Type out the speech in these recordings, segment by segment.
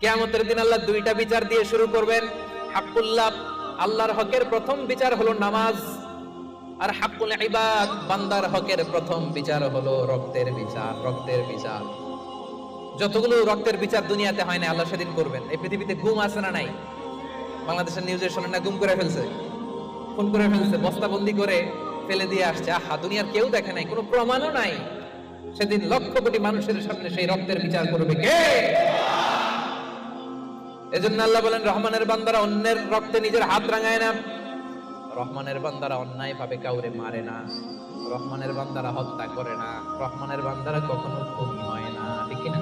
কেয়ামতের দিন আল্লাহ দুইটা বিচার দিয়ে শুরু করবেন। হাক্কুল্লাহ, আল্লাহর হকের প্রথম বিচার হলো নামাজ, আর হাক্কুল ইবাদ, বান্দার হকের প্রথম বিচার হলো রক্তের বিচার রক্তের বিচার। যতগুলো রক্তের বিচার দুনিয়াতে হয় না, আল্লাহ সেদিন করবেন। এই পৃথিবীতে ঘুম আছে না নাই? বাংলাদেশের নিউজে শোনেন না গুম করে ফেলছে। খুন করে ফেলছে, বস্তাবন্দি করে ফেলে দিয়ে আসছে। আহা, দুনিয়ার কেউ দেখে নাই, কোনো প্রমাণও নাই। সেদিন লক্ষ কোটি মানুষের সামনে সেই রক্তের বিচার করবে কে? এজন্য আল্লাহ বলেন, রহমানের বান্দারা অন্যের রক্তে নিজের হাত রাঙায় না। রহমানের বান্দারা অন্যায় ভাবে কাউরে মারে না। রহমানের বান্দারা হত্যা করে না। রহমানের বান্দারা কখনো খুনি হয় না, ঠিক না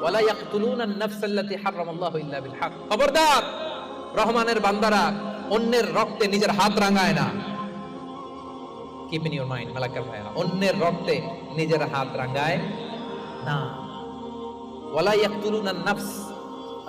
ওয়ালা ইয়াকতুলুনা আন-নাফস আল্লাতী হারামাল্লাহু ইল্লা বিল হক। খবরদার, রহমানের বান্দারা অন্যের রক্তে নিজের হাত রাঙায় না। Keep in your mind Malakar ভাইরা অন্যের রক্তে নিজের হাত রাঙায় না। ওয়ালা ইয়াকতুলুনা আন-নাফস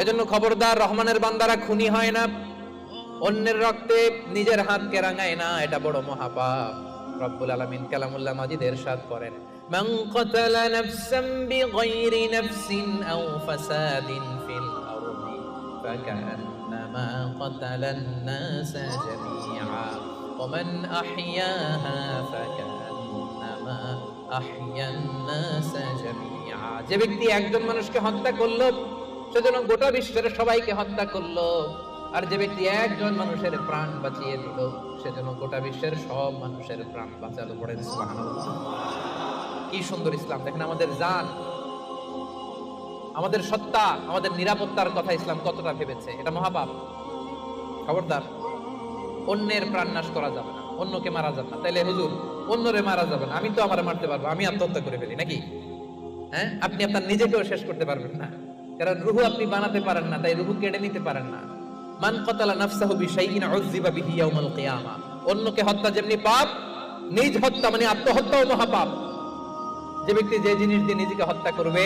এজন্য খবরদার রহমানের বান্দারা খুনি হয় না অন্যের রক্তে নিজের হাতকে রাঙায় না এটা বড় মহাপাপ রব্বুল আলামিন কালামুল্লাহ মাজিদ এরশাদ করেন মান ক্বাতালা নাফসান বিগাইরি নাফসিন আও ফাসাদিন ফিল আরদি ফাকান্নামা ক্বাতালান নাসা জামিআ ومن أحياها فكأنما أحيا الناس جميعا যে ব্যক্তি একজন মানুষকে হত্যা করলো সেজন্য গোটা বিশ্বের সবাইকে হত্যা করল। আর যে ব্যক্তি একজন মানুষের প্রাণ বাঁচিয়ে দিল সেজন্য গোটা বিশ্বের সব মানুষের প্রাণ বাঁচালো পড়েন কি সুন্দর ইসলাম। দেখেন আমাদের জান, আমাদের সত্তা, আমাদের নিরাপত্তার কথা ইসলাম কতটা ভেবেছে, এটা মহাপাপ। খবরদার, অন্যের প্রাণ নাশ করা যাবে না, অন্যকে মারা যাবে না। তাইলে হুজুর, অন্যরে মারা যাবে না, আমি তো আমার মারতে পারব, আমি আত্মহত্যা করে ফেলি, নাকি? হ্যাঁ? আপনি আপনার নিজেকেও শেষ করতে পারবেন না। কারণ রুহু আপনি বানাতে পারেন না, তাই রুহু কেড়ে নিতে পারেন না। মান কতালা নাফসাহু বিশাইইন উযযিবা বিহি ইয়াউমাল কিয়ামা। অন্যকে হত্যা যেমনি পাপ, নিজ হত্যা মানে আত্মহত্যাও মহাপাপ। যে ব্যক্তি যে জিনিস দিয়ে নিজেকে হত্যা করবে,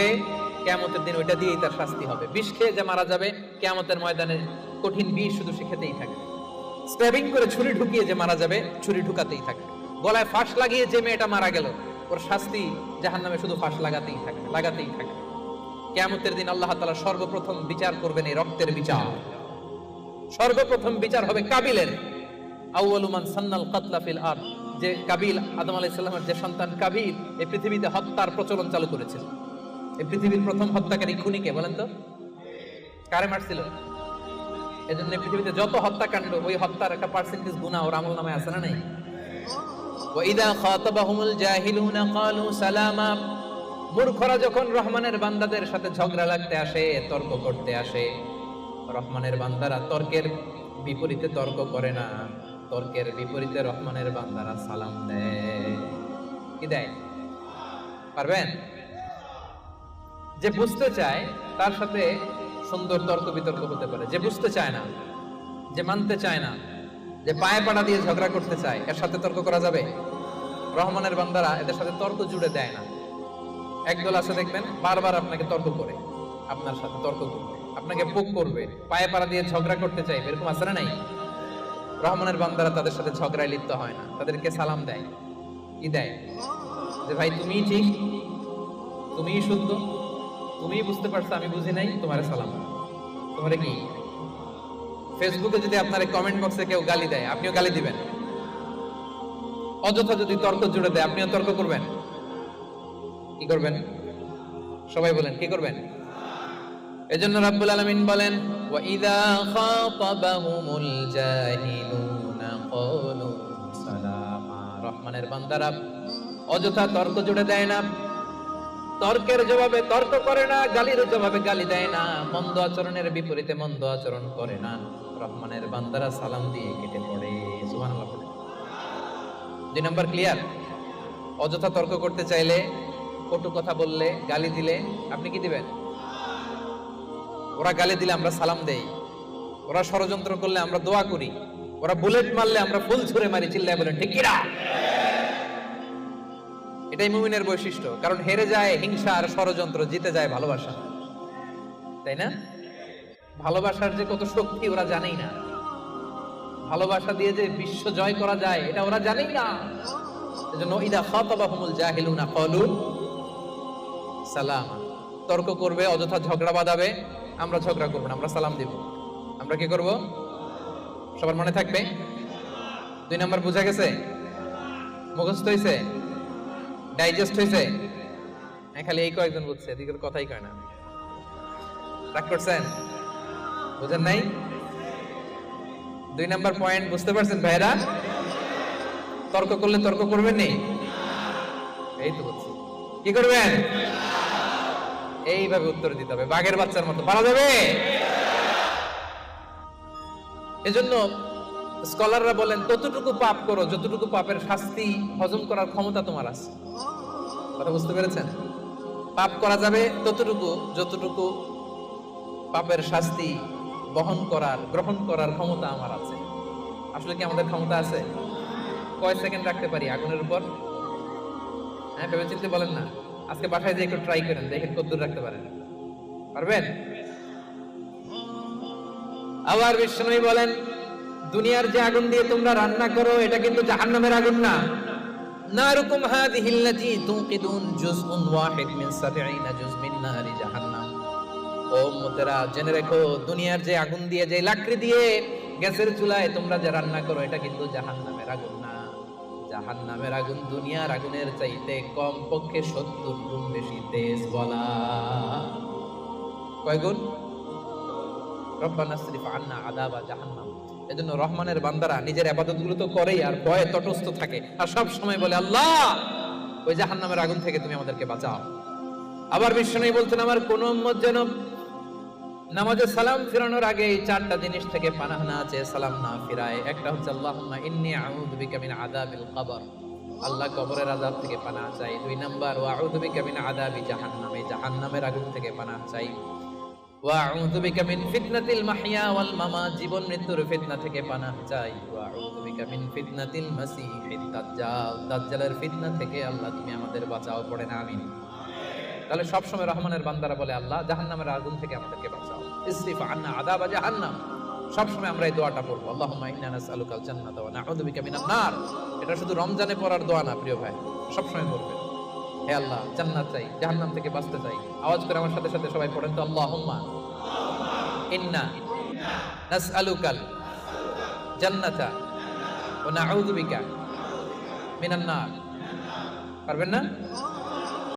কেয়ামতের দিন ওইটা দিয়েই তার শাস্তি হবে। বিষ খেয়ে যে মারা যাবে, কেয়ামতের ময়দানে কঠিন বিষ শুধু সে খেতেই থাকে। স্ট্যাবিং করে ছুরি ঢুকিয়ে যে মারা যাবে, ছুরি ঢুকাতেই থাকে। গলায় ফাঁস লাগিয়ে যে মেয়েটা মারা গেল, ওর শাস্তি জাহান নামে শুধু ফাঁস লাগাতেই থাকে লাগাতেই থাকে। কেয়ামতের দিন আল্লাহ তালা সর্বপ্রথম বিচার করবেন এই রক্তের বিচার। সর্বপ্রথম বিচার হবে কাবিলের। আউয়ালুমান সান্নাল কাতলা ফিল আর যে কাবিল আদম আলাইহিস সালামের যে সন্তান কাবিল, এই পৃথিবীতে হত্যার প্রচলন চালু করেছিল এই পৃথিবীর প্রথম হত্যাকারী খুনিকে, বলেন তো? কারে মারছিল? এজন্য পৃথিবীতে যত হত্যাকাণ্ড, ওই হত্যার একটা পার্সেন্টেজ গুনাহ ওর আমল নামে আছে না নাই? ওয়াইদা খাতাবাহুমুল জাহিলুনা ক্বালু সালামা মূর্খরা যখন রহমানের বান্দাদের সাথে ঝগড়া লাগতে আসে, তর্ক করতে আসে, রহমানের বান্দারা তর্কের বিপরীতে তর্ক করে না। তর্কের বিপরীতে রহমানের বান্দারা সালাম দেয়। কি দেয়? পারবেন? যে বুঝতে চায়, তার সাথে সুন্দর তর্ক বিতর্ক হতে পারে। যে বুঝতে চায় না, যে মানতে চায় না, যে পায়ে পাড়া দিয়ে ঝগড়া করতে চায়, এর সাথে তর্ক করা যাবে? রহমানের বান্দারা এদের সাথে তর্ক জুড়ে দেয় না। একদল আছে দেখবেন, বারবার আপনাকে তর্ক করে, আপনার সাথে তর্ক করবে, আপনাকে পোক করবে, পায়ে পাড়া দিয়ে ঝগড়া করতে চাইবে, এরকম আছে না নাই? রহমানের বান্দারা তাদের সাথে ঝগড়ায় লিপ্ত হয় না, তাদেরকে সালাম দেয়। কি দেয়? যে ভাই তুমি ঠিক, তুমিই শুদ্ধ, তুমিই বুঝতে পারছ, আমি বুঝি নাই, তোমার সালাম তোমারে কি? ফেসবুকে যদি আপনার কমেন্ট বক্সে কেউ গালি দেয়, আপনিও গালি দিবেন। অযথা যদি তর্ক জুড়ে দেয়, আপনিও তর্ক করবেন। কি করবেন? সবাই বলেন, কি করবেন? এজন্য রাব্বুল আলামিন বলেন, ওয়া ইযা খাতাবাহুমুল জাহিলুনা ক্বালু সালামা। রহমানের বান্দারা, অযথা তর্ক জুড়ে দেয় না। তর্কের জবাবে তর্ক করে না, গালির জবাবে গালি দেয় না, মন্দ আচরণের বিপরীতে মন্দ আচরণ করে না। রহমানের বান্দারা সালাম দিয়ে কেটে পড়ে, সুবহানাল্লাহ। দুই নাম্বার ক্লিয়ার? অযথা তর্ক করতে চাইলে কটু কথা বললে, গালি দিলে, আপনি কি দিবেন? ওরা গালি দিলে আমরা সালাম দেই। ওরা ষড়যন্ত্র করলে আমরা দোয়া করি। ওরা বুলেট মারলে আমরা ফুল ছুঁড়ে মারি, চিল্লায় বলেন, ঠিক কিনা? এটাই মুমিনের বৈশিষ্ট্য। কারণ হেরে যায় হিংসা আর ষড়যন্ত্র, জিতে যায় ভালোবাসা। তাই না? ভালোবাসার যে কত শক্তি ওরা জানেই না। ভালোবাসা দিয়ে যে বিশ্ব জয় করা যায়, এটা ওরা জানেই না। এজন্য, ইদা খাতাবাহুমুল জাহিলুনা ক্বালু সালামা। তর্ক করবে অযথা ঝগড়া বাঁধাবে আমরা ঝগড়া করব না আমরা সালাম দিব। আমরা কি করব? সবার মনে থাকবে? দুই নাম্বার বুঝা গেছে? মুখস্থ হয়েছে ডাইজেস্ট হয়েছে হ্যাঁ, খালি এই কয়েকজন বুঝছে এদিকের কথাই কয় না। রাগ করছেন? বুঝেন নাই? দুই নাম্বার পয়েন্ট বুঝতে পারছেন ভাইরা তর্ক করলে তর্ক করবেন নি? এই তো বলছি কি করবেন? এইভাবে উত্তর দিতে হবে। বাঘের বাচ্চার মতো। পারা যাবে? এজন্য স্কলাররা বলেন ততটুকু পাপ করো, যতটুকু পাপের শাস্তি হজম করার ক্ষমতা তোমার আছে। কথা বুঝতে পেরেছেন? পাপ করা যাবে ততটুকু, যতটুকু পাপের শাস্তি বহন করার, গ্রহণ করার ক্ষমতা আমার আছে। আসলে কি আমাদের ক্ষমতা আছে? কয় সেকেন্ড রাখতে পারি আগুনের উপর? হ্যাঁ ভেবে চিন্তে বলেন না। আজকে বাসায় যে একটু ট্রাই করেন, দেখেন কত দূর রাখতে পারেন। পারবেন? আবার বিষ্ণু বলেন, দুনিয়ার যে আগুন দিয়ে তোমরা রান্না করো, এটা কিন্তু জাহান্নামের আগুন না। নারুকুম হাদিহি আল্লাতী তুনকিদুন জুজউন ওয়াহিদ মিন 70 জুজ মিন নারি জাহান্নাম। ও উম্মতেরা, জেনে রেখো, দুনিয়ার যে আগুন দিয়ে, যে লাকড়ি দিয়ে গ্যাসের চুলায় তোমরা যে রান্না করো, এটা কিন্তু জাহান্নামের আগুন না। জাহান্নামের আগুন, দুনিয়ার আগুনের চাইতে কম পক্ষে সত্তর গুণ বেশি তেজ বলা। কয় শরীফ আন্না রহমানের বান্দারা নিজের আবাদতগুলো তো করেই আর ভয়ে তটস্থ থাকে। আর সব সময় বলে, আল্লাহ, ওই জাহান্নামের আগুন থেকে তুমি আমাদেরকে বাঁচাও। আবার বিষ্ণু বলছেন, আমার কোন যেন নামাজে সালাম ফিরানোর আগে এই চারটা জিনিস থেকে পানাহ না আছে সালাম না ফিরায়। একটা হচ্ছে, আল্লাহুম্মা ইন্নী আউযু বিকা কবর। আল্লাহ কবরের আযাব থেকে পানাহ চাই। দুই নাম্বার, ওয়া আউযু বিকা মিন আযাবি জাহান্নাম। এই জাহান্নামের আগুন থেকে পানাহ চাই। বিকা মিন ফিতনাতিল মাহইয়া ওয়াল মামাত। জীবন মৃত্যুর ফিতনা থেকে পানাহ চাই। বিকা মিন ফিতনাতিল দাজ্জাল। দাজ্জালের ফিতনা থেকে আল্লাহ, তুমি আমাদের বাঁচাও, পড়ে না, আমিন। তাহলে সবসময় রহমানের বান্দারা বলে, আল্লাহ জাহান্নামের আগুন থেকে আমাদেরকে ইসরিফ আদাবা জাহান্নাম। সবসময় আমরা এই দোয়াটা পড়ব। আল্লাহুম্মা ইন্না নাসআলুকাল জান্নাতা ওয়া নাউযু বিকা মিনান নার। এটা শুধু রমজানে পড়ার দোয়া না, প্রিয় ভাই। সবসময় পড়বেন হে আল্লাহ, জান্নাত চাই, জাহান্নাম থেকে বাঁচতে চাই। আওয়াজ করে আমার সাথে সাথে সবাই পড়েন তো আল্লাহুম্মা। ইন্না নাসআলুকাল জান্নাতা ওয়া নাউযু বিকা মিনান পারবেন না?